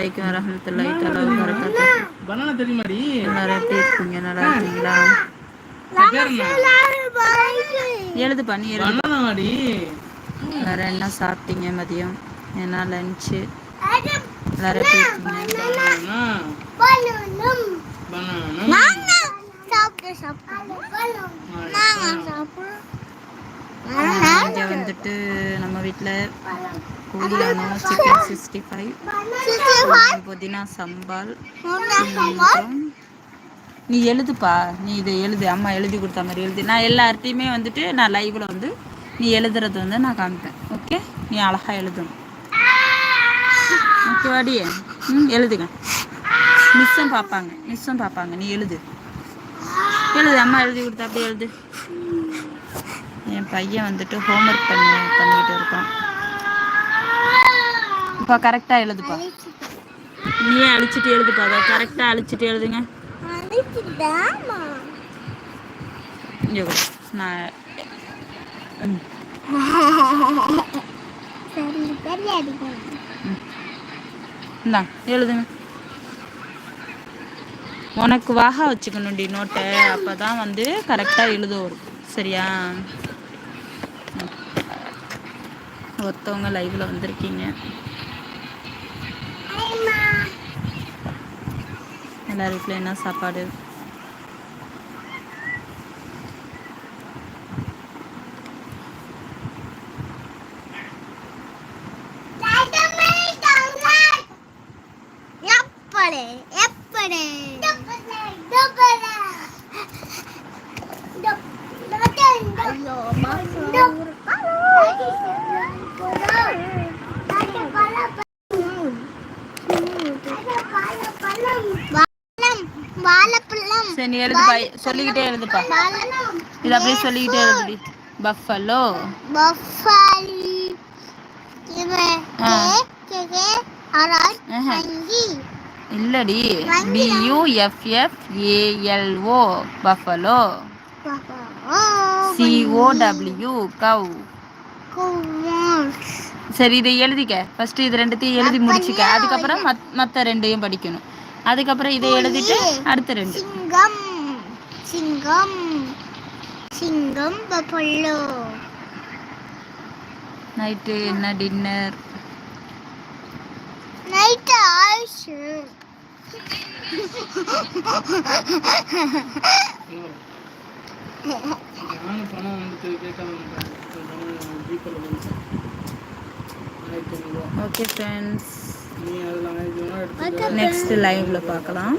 வலைக்கும் வரமத்துல்லாஹி தஆலா வரகாத்துஹு பனானா தெரியுமாடி? எல்லாரும் எப்படி இருக்கீங்க நல்லா இருக்கீங்களா? எழுது பண்ணி எழுது. பனானாடி வேற என்ன சாப்பிட்டீங்க மதியம்? என்ன லஞ்சு எல்லாரும் எப்படி இருக்கீங்க பனானா பனானா இங்கே வந்துட்டு நம்ம வீட்டில் கூலியானோம் சிக்கன் சிக்ஸ்டி ஃபைவ் புதினா சம்பால் நீ எழுதுப்பா. நீ இதை எழுது. அம்மா எழுதி கொடுத்த மாதிரி எழுது. நான் எல்லார்ட்டையுமே வந்துட்டு நான் லைவ்ல வந்து நீ எழுதுறது வந்து நான் காமிப்பேன். ஓகே நீ அழகா எழுதணும். ஓகே வாடி. ம் எழுதுங்க. மிஸ்ஸும் பார்ப்பாங்க. மிஸ்ஸும் பார்ப்பாங்க. நீ எழுது. எழுது. அம்மா எழுதி கொடுத்தா அப்படியே எழுது. என் பையன் வந்துட்டு ஹோம்ஒர்க் பண்ணி பண்ணிக்கிட்டு இருக்கான். இப்போ கரெக்டாக எழுதுப்பா. நீயே அழிச்சிட்டு எழுதுப்பா அதை கரெக்டாக அழிச்சிட்டு எழுதுங்க. இங்கே நான் இந்தா எழுதுங்க. உனக்கு வாகா வச்சுக்கணும்டி நோட்டை அப்போ தான் வந்து கரெக்டாக எழுத வரும் சரியா? ஒருத்தவங்க லைவ்ல வந்திருக்கீங்க. எல்லார் வீட்டில் என்ன சாப்பாடு? எப்படி எப்படி? வாழைப்பழம் சரி நீ எழுதுப்பா. சொல்லிக்கிட்டே எழுதுப்பா. இது அப்படியே சொல்லிக்கிட்டே எழுதுடி. பஃபலோ பஃபாலி இவன் ஆ. கே கே ஆராய் ஆஹா. அங்கி இல்லடி. பியூஎஃப்எஃப் ஏஎல்ஓ பஃபலோ சிஓடபிள்யூ கவ் சரி இதை எழுதிக்க. ஃபர்ஸ்ட் இது ரெண்டுத்தையும் எழுதி முடிச்சுக்க. அதுக்கப்புறம் மத் மற்ற ரெண்டையும் படிக்கணும். அதுக்கப்புறம் இதை எழுதிட்டு அடுத்த ரெண்டு. சிங்கம் சிங்கம் சிங்கம் பப்பல்லோ. நைட்டு என்ன டின்னர்? நைட் ஆயிடுச்சு நானும் பணம் வந்துட்டு கேட்காம ஜிபேல வந்து ஆயிரத்தி ஐநூறுரூவா ஓகே ஃப்ரெண்ட்ஸ் நெக்ஸ்ட் லைவ்ல பார்க்கலாம்.